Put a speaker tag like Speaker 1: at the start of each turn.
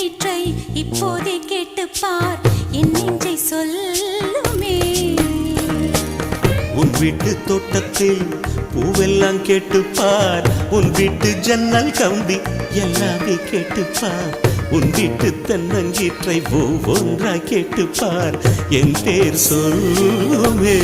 Speaker 1: தென்னங்கீற்றை இப்போதே கேட்டு பார் என் நெஞ்சை சொல்லுமே.
Speaker 2: உன் வீட்டு தோட்டத்தில் பூவெல்லாம் கேட்டுப்பார். உன் வீட்டு ஜன்னல் கம்பி எல்லாமே கேட்டுப்பார். உன் வீட்டு தென்னங்கீற்றை ஒவ்வொன்றா கேட்டுப்பார். என் பேர் சொல்லுமே.